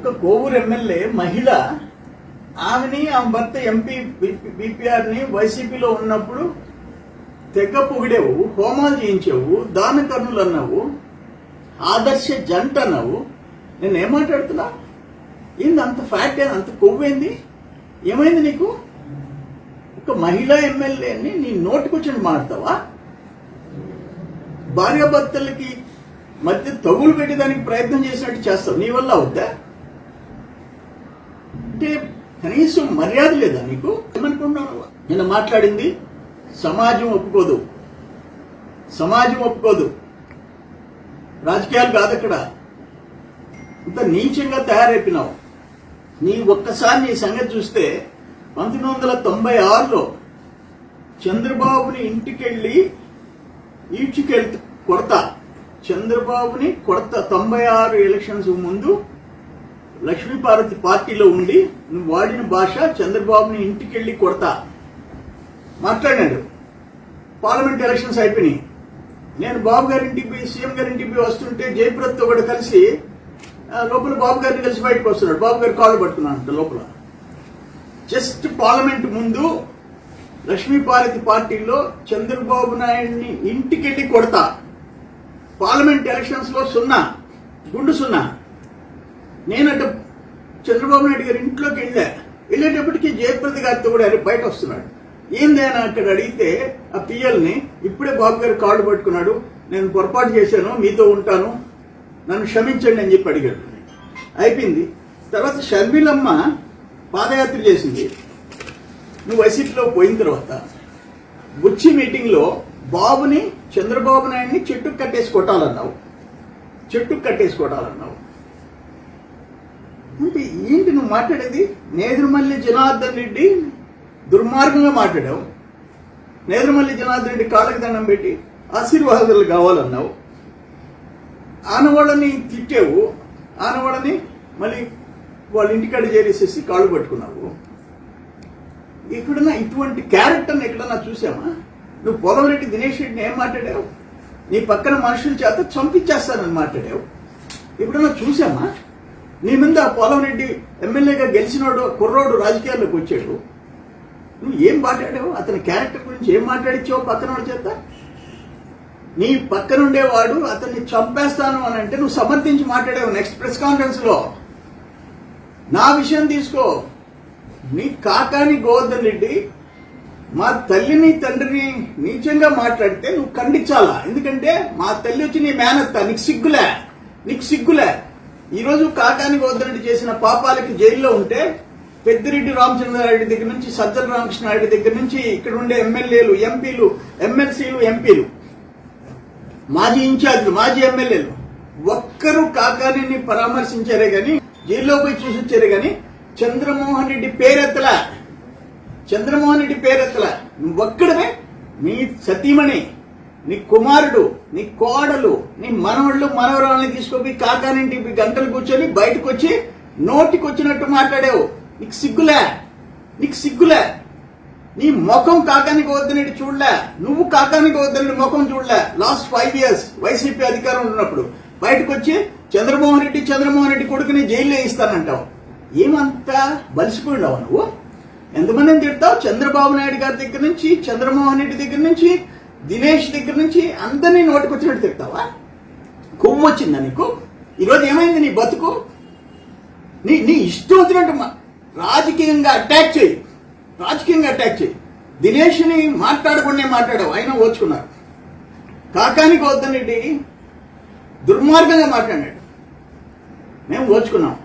ఒక కోవూరు ఎమ్మెల్యే మహిళ ఆమెని ఆమె భర్త ఎంపీ బీపీఆర్ని వైసీపీలో ఉన్నప్పుడు తెగ పొగిడేవు హోమాలు చేయించావు దాన కర్ణులు అన్నావు ఆదర్శ జంట అన్నావు నేను ఏం మాట్లాడుతున్నా ఏంది అంత ఫ్యాట్ ఏంది అంత కొవ్వేంది ఏమైంది నీకు ఒక మహిళా ఎమ్మెల్యేని నీ నోటికొచ్చి మాడతావా భార్యాభర్తలకి మధ్య తగులు పెట్టేదానికి ప్రయత్నం చేసినట్టు చేస్తావు నీ వల్ల అవుద్దా అంటే కనీసం మర్యాద లేదా నీకు? ఏమనుకుంటున్నావు నేను మాట్లాడింది సమాజం ఒప్పుకోదు. సమాజం ఒప్పుకోదు. రాజకీయాలు కాదు అక్కడ. ఇంత నీచంగా తయారైపోయినావు. నీ ఒక్కసారి నీ సంగతి చూస్తే పంతొమ్మిది వందల తొంభై ఆరులో చంద్రబాబుని ఇంటికెళ్ళి ఈడ్చుకెళ్తూ కొడతా. చంద్రబాబుని కొడత తొంభై ఆరు ఎలక్షన్స్ ముందు లక్ష్మీపార్వతి పార్టీలో ఉండి నువ్వు వాడిన భాష చంద్రబాబుని ఇంటికెళ్ళి కొడతా. మాట్లాడాడు. పార్లమెంట్ ఎలక్షన్స్ అయిపోయినాయి. నేను బాబు గారి ఇంటికి పోయి సీఎం గారి ఇంటికి పోయి వస్తుంటే జయప్రత్తో కూడా కలిసి లోపల బాబు గారిని కలిసి బయటకు వస్తున్నాడు. బాబు గారు కాళ్ళు పడుతున్నాడు లోపల. జస్ట్ పార్లమెంట్ ముందు లక్ష్మీపార్వతి పార్టీలో చంద్రబాబు నాయుడిని ఇంటికెళ్ళి కొడతా. పార్లమెంట్ ఎలక్షన్స్లో సున్నా గుండు సున్నా. నేనట చంద్రబాబు నాయుడు గారి ఇంట్లోకి వెళ్ళా. వెళ్ళేటప్పటికి జయప్రద గారితో కూడా బయట వస్తున్నాడు. ఏంది అని అక్కడ అడిగితే ఆ పిఎల్ని ఇప్పుడే బాబు గారు కాళ్ళు పట్టుకున్నాడు. నేను పొరపాటు చేశాను మీతో ఉంటాను నన్ను క్షమించండి అని చెప్పి అడిగాడు. అయిపోయింది. తర్వాత షర్మిలమ్మ పాదయాత్ర చేసింది. నువ్వు వైసీపీలో పోయిన తర్వాత బుచ్చి మీటింగ్లో బాబుని చంద్రబాబు నాయుడిని చెట్టుకు కట్టేసి కొట్టాలన్నావు. చెట్టుకు కట్టేసి కొట్టాలన్నావు. అంటే ఏంటి నువ్వు మాట్లాడేది? నేదురుమల్లి జనార్దన్ రెడ్డి దుర్మార్గంగా మాట్లాడావు. నేదురుమల్లి జనార్దన్ రెడ్డి కాళ్ళకి దండం పెట్టి ఆశీర్వాదాలు కావాలన్నావు. ఆనవాళ్ళని తిట్టావు. ఆనవాళ్ళని మళ్ళీ వాళ్ళ ఇంటికాడ చేరేసేసి కాళ్ళు పట్టుకున్నావు. ఎక్కడన్నా ఇటువంటి క్యారెక్టర్ని ఎక్కడన్నా చూసామా? నువ్వు పొలవరెడ్డి దినేష్ రెడ్డిని ఏం మాట్లాడావు? నీ పక్కన మనుషుల చేత చంపించేస్తానని మాట్లాడావు. ఎప్పుడన్నా చూసామా? నీ మీద ఆ పొలవరెడ్డి ఎమ్మెల్యేగా గెలిచినోడు కుర్రోడు రాజకీయాల్లోకి వచ్చాడు. నువ్వు ఏం మాట్లాడావు అతని క్యారెక్టర్ గురించి ఏం మాట్లాడించావు పక్కన వాడి చేత నీ పక్కనుండేవాడు అతన్ని చంపేస్తాను అని అంటే నువ్వు సమర్థించి మాట్లాడావు నెక్స్ట్ ప్రెస్ కాన్ఫరెన్స్లో నా విషయం తీసుకో. నీ కాకాని గోవర్ధన్ రెడ్డి మా తల్లిని తండ్రిని నీచంగా మాట్లాడితే నువ్వు ఖండించాలా? ఎందుకంటే మా తల్లి వచ్చి నీ మేనత్త నీకు సిగ్గులే నీకు సిగ్గులే. ఈరోజు కాకాని గోవర్ధన్ చేసిన పాపాలకి జైల్లో ఉంటే పెద్దిరెడ్డి రామచంద్రారెడ్డి దగ్గర నుంచి సజ్జల రామకృష్ణారెడ్డి దగ్గర నుంచి ఇక్కడ ఉండే ఎమ్మెల్యేలు ఎంపీలు ఎమ్మెల్సీలు ఎంపీలు మాజీ ఇన్ఛార్జ్లు మాజీ ఎమ్మెల్యేలు ఒక్కరు కాకాని పరామర్శించారే గాని జైల్లో పోయి చూసి వచ్చారే గాని చంద్రమోహన్ రెడ్డి పేరెత్తలా. చంద్రమోహన్ రెడ్డి పేరెత్తలా. నువ్వు ఒక్కడమే మీ సతీమణి. నీ కుమారుడు నీ కోడలు నీ మనవళ్ళు మనవరాలని తీసుకొని కాకానింటి గంటలు కూర్చొని బయటకు వచ్చి నోటికి వచ్చినట్టు మాట్లాడావు. నీకు సిగ్గులే. నీకు సిగ్గులే. నీ ముఖం కాకానికి వద్దనేది చూడలే. నువ్వు కాకానికి వద్దనేది ముఖం చూడలే. లాస్ట్ ఫైవ్ ఇయర్స్ వైసీపీ అధికారం ఉన్నప్పుడు బయటకు వచ్చి చంద్రమోహన్ రెడ్డి చంద్రమోహన్ రెడ్డి కొడుకుని జైల్లో వేయిస్తానంటావు. ఏమంతా బలిసిపోయినావు నువ్వు? ఎంతమందిని తిడతావు? చంద్రబాబు నాయుడు గారి దగ్గర నుంచి చంద్రమోహన్ రెడ్డి దగ్గర నుంచి దినేష్ దగ్గర నుంచి అందరినీ నోటికొచ్చినట్టు తిడతావా కొవ్వు వచ్చిందా నీకు? ఈరోజు ఏమైంది నీ బతుకు? నీ నీ ఇష్టం వచ్చినట్టు రాజకీయంగా అటాక్ చేయి. రాజకీయంగా అటాక్ చేయి. దినేష్ని మాట్లాడకుండా మాట్లాడావు. ఆయన ఓచుకున్నారు. కాకానికి వద్దనండి దుర్మార్గంగా మాట్లాడాడు మేము ఓచుకున్నాం.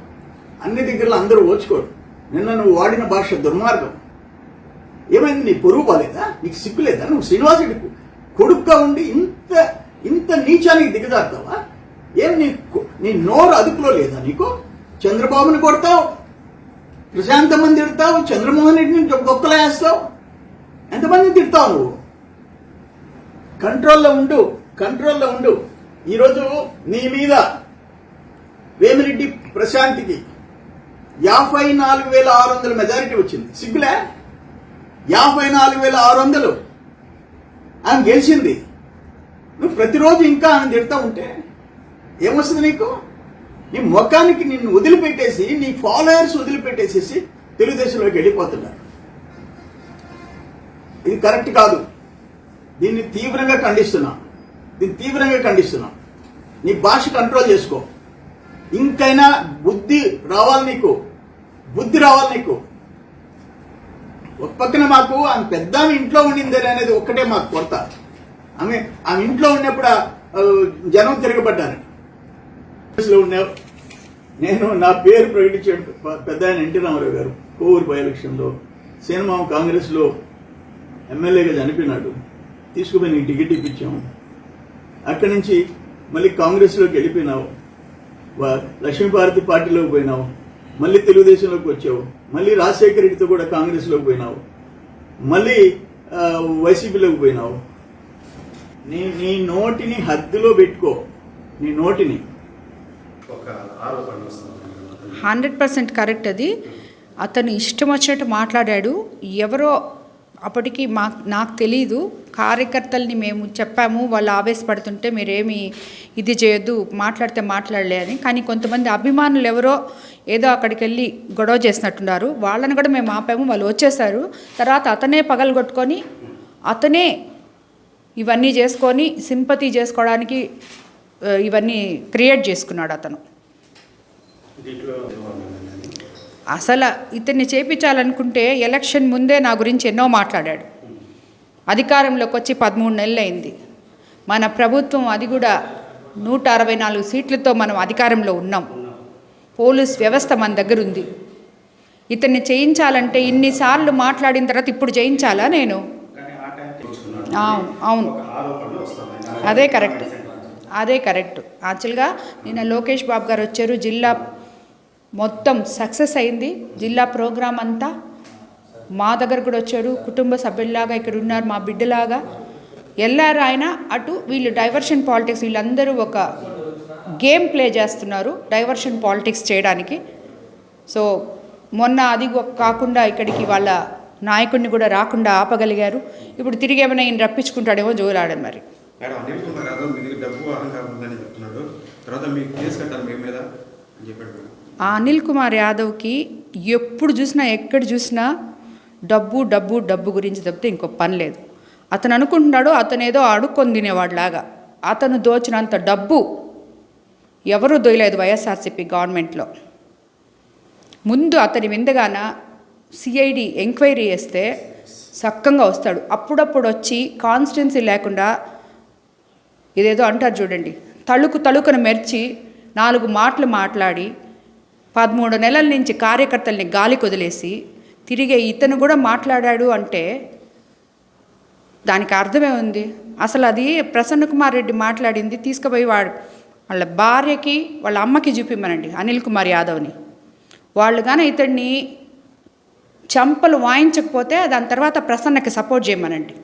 అన్ని దగ్గరలో అందరూ ఓచుకోడు నిన్న నువ్వు వాడిన భాష దుర్మార్గం. ఏమైంది? నీ పొరుగు బాలేదా? నీకు సిగ్గులేదా? నువ్వు శ్రీనివాసుడికి కొడుక్గా ఉండి ఇంత ఇంత నీచానికి దిగజారుతావా? ఏం నీ నీ నోరు అదుపులో లేదా నీకు? చంద్రబాబుని కొడతావు ప్రశాంతమని తిడతావు చంద్రమోహన్ రెడ్డిని గొప్పలేస్తావు వేస్తావు ఎంతమందిని తిడతావు నువ్వు? కంట్రోల్లో ఉండు కంట్రోల్లో ఉండు. ఈరోజు నీ మీద వేమిరెడ్డి ప్రశాంత్కి యాభై నాలుగు వేల ఆరు వందల మెజారిటీ వచ్చింది. సిగ్గులే? యాభై నాలుగు వేల ఆరు వందలు. ఆమె గెలిచింది. నువ్వు ప్రతిరోజు ఇంకా ఆమె తిడతా ఉంటే ఏమొస్తుంది నీకు? నీ ముఖానికి నిన్ను వదిలిపెట్టేసి నీ ఫాలోయర్స్ వదిలిపెట్టేసేసి తెలుగుదేశంలోకి వెళ్ళిపోతున్నారు. ఇది కరెక్ట్ కాదు. దీన్ని తీవ్రంగా ఖండిస్తున్నాం. దీన్ని తీవ్రంగా ఖండిస్తున్నాం. నీ భాష కంట్రోల్ చేసుకో. ఇంకైనా బుద్ధి రావాలి నీకు. బుద్ధి రావాలి నీకు. ఒక పక్కన మాకు ఆమె పెద్ద ఆమె ఇంట్లో ఉండింది అనేది ఒక్కటే మాకు కొరత. ఆమె ఆమె ఇంట్లో ఉన్నప్పుడు జనం తిరగబడ్డారు. ఉన్నావు నేను నా పేరు ప్రకటించాడు పెద్ద ఆయన ఎన్టీ రామారావు గారు కోవూరు బై ఎలక్షన్లో సినిమా కాంగ్రెస్లో ఎమ్మెల్యేగా చనిపోయినాడు. తీసుకుపోయి నీకు టికెట్ ఇప్పించాము. అక్కడి నుంచి మళ్ళీ కాంగ్రెస్లోకి వెళ్ళిపోయినావు. లక్ష్మీభారతి పార్టీలోకి పోయినావు. మళ్ళీ తెలుగుదేశంలోకి వచ్చావు. మళ్ళీ రాజశేఖర రెడ్డితో కూడా కాంగ్రెస్లోకి పోయినావు. మళ్ళీ వైసీపీలోకి పోయినావు. నీ నీ నోటిని హద్దులో పెట్టుకో. నీ నోటిని. ఒక ఆరోపణ వస్తుంది. హండ్రెడ్ పర్సెంట్ కరెక్ట్ అది. అతను ఇష్టం వచ్చినట్టు మాట్లాడాడు. ఎవరో అప్పటికి మా నాకు తెలీదు. కార్యకర్తల్ని మేము చెప్పాము. వాళ్ళు ఆవేశపడుతుంటే మీరేమి ఇది చేయొద్దు మాట్లాడితే మాట్లాడలే అని. కానీ కొంతమంది అభిమానులు ఎవరో ఏదో అక్కడికి వెళ్ళి గొడవ చేసినట్టున్నారు. వాళ్ళని కూడా మేము ఆపాము. వాళ్ళు వచ్చేసారు. తర్వాత అతనే పగలగొట్టుకొని అతనే ఇవన్నీ చేసుకొని సింపతి చేసుకోవడానికి ఇవన్నీ క్రియేట్ చేసుకున్నాడు అతను. దీంట్లో అసలు ఇతన్ని చేపించాలనుకుంటే ఎలక్షన్ ముందే నా గురించి ఎన్నో మాట్లాడాడు. అధికారంలోకి వచ్చి పదమూడు నెలలు అయింది మన ప్రభుత్వం అది కూడా నూట అరవై నాలుగు సీట్లతో మనం అధికారంలో ఉన్నాం. పోలీస్ వ్యవస్థ మన దగ్గర ఉంది. ఇతన్ని చేయించాలంటే ఇన్నిసార్లు మాట్లాడిన తర్వాత ఇప్పుడు చేయించాలా నేను? అవును అవును. అదే కరెక్ట్ అదే కరెక్ట్. యాక్చువల్గా నిన్న లోకేష్ బాబు గారు వచ్చారు జిల్లా మొత్తం సక్సెస్ అయింది. జిల్లా ప్రోగ్రాం అంతా మా దగ్గర కూడా వచ్చాడు. కుటుంబ సభ్యుల్లాగా ఇక్కడ ఉన్నారు మా బిడ్డలాగా. వెళ్ళారు ఆయన అటు వీళ్ళు డైవర్షన్ పాలిటిక్స్ వీళ్ళందరూ ఒక గేమ్ ప్లే చేస్తున్నారు డైవర్షన్ పాలిటిక్స్ చేయడానికి. సో మొన్న అది కాకుండా ఇక్కడికి వాళ్ళ నాయకుడిని కూడా రాకుండా ఆపగలిగారు. ఇప్పుడు తిరిగి ఏమైనా ఈయన రప్పించుకుంటాడేమో జోలాడని మరి. డబ్బు అహంకారం ఉందని చెప్తున్నాడు. తర్వాత మీకు కేసు కట్టాలి మీ మీద అని చెప్పాడు ఆ అనిల్ కుమార్ యాదవ్కి ఎప్పుడు చూసినా ఎక్కడ చూసినా డబ్బు డబ్బు డబ్బు గురించి తప్పితే ఇంకో పని లేదు. అతను అనుకుంటున్నాడు అతను ఏదో అడుక్కొని తినేవాడిలాగా. అతను దోచినంత డబ్బు ఎవరూ దొయలేదు వైఎస్ఆర్సీపీ గవర్నమెంట్లో. ముందు అతని విందగాన సిఐడి ఎంక్వైరీ చేస్తే సక్కంగా వస్తాడు. అప్పుడప్పుడు వచ్చి కాన్స్టిట్యున్సీ లేకుండా ఇదేదో అంటారు చూడండి తళుకు తళుకును మెర్చి నాలుగు మాటలు మాట్లాడి పదమూడు నెలల నుంచి కార్యకర్తల్ని గాలి కుదిలేసి తిరిగే ఇతను కూడా మాట్లాడాడు అంటే దానికి అర్థమే ఉంది. అసలు అది ప్రసన్న కుమార్ రెడ్డి మాట్లాడింది తీసుకుపోయి వాడు వాళ్ళ భార్యకి వాళ్ళ అమ్మకి చూపిమ్మనండి అనిల్ కుమార్ యాదవ్ని. వాళ్ళు కానీ ఇతన్ని చంపలు వాయించకపోతే దాని తర్వాత ప్రసన్నకి సపోర్ట్ చేయమనండి.